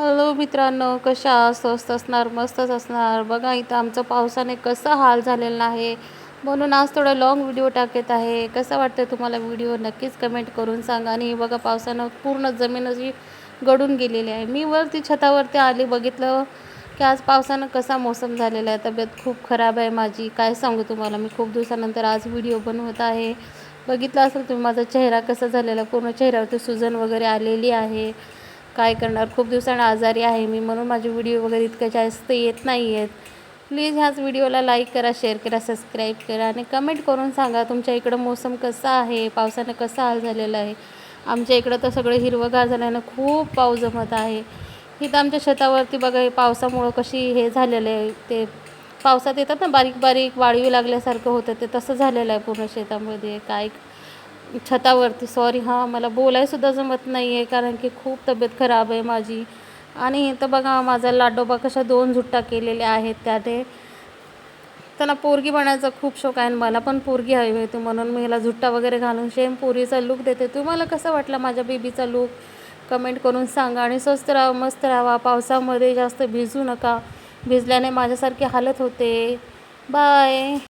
Hello मित्रांनो कशा स्वस्त असणार मस्तच असणार. बघा इथं आमचं पावसाने कसं हाल झालेला आहे. म्हणून आज थोडा लॉंग व्हिडिओ टाकत आहे. कसं वाटतं तुम्हाला व्हिडिओ नक्कीच कमेंट करून सांगा. आणि बघा पावसानं पूर्ण जमीन अशी गळून गेलेली आहे. मी वरती छतावरती आली बघितलं की आज पावसानं कसा मोसम झालेला आहे. तब्येत खूप खराब आहे माझी. काय सांगू तुम्हाला? मी खूप दिवसानंतर आज व्हिडिओ बनवत आहे. बघितलं असेल तुम्ही माझा चेहरा कसा झालेला? पूर्ण चेहऱ्यावरती सुजन वगैरे आलेली आहे. काय करणार? खूप दिवसानं आजारी आहे मी म्हणून माझे व्हिडिओ वगैरे इतकं जास्त येत नाही आहेत प्लीज ह्याच व्हिडिओला लाईक करा शेअर करा सबस्क्राईब करा आणि कमेंट करून सांगा तुमच्या इकडं मोसम कसा आहे पावसानं कसा हाल झालेला आहे. आमच्या इकडं तर सगळं हिरवंगार झाल्यानं खूप पाऊस जमत आहे. इथं आमच्या शेतावरती बघा हे पावसामुळं कशी हे झालेलं आहे. ते पावसात येतात ना बारीक बारीक वाळवी लागल्यासारखं होतं ते तसं झालेलं आहे पूर्ण शेतामध्ये. काय छतावरती सॉरी हां मला बोलायसुद्धा जमत नाही आहे कारण की खूप तब्येत खराब आहे माझी. आणि इथं बघा माझा लाडोबा कशा दोन झुट्टा केलेल्या आहेत त्याने. त्यांना पोरगी बनायचा खूप शौक आहे आणि मला पण पोरगी हवी होती म्हणून मी ह्याला झुट्टा वगैरे घालून शेम पोरीचा लुक देते. तुम्हाला कसं वाटला माझ्या बेबीचा लुक कमेंट करून सांगा आणि स्वस्त राहा मस्त राहा पावसामध्ये जास्त भिजू नका. भिजल्याने माझ्यासारखी हालत होते. बाय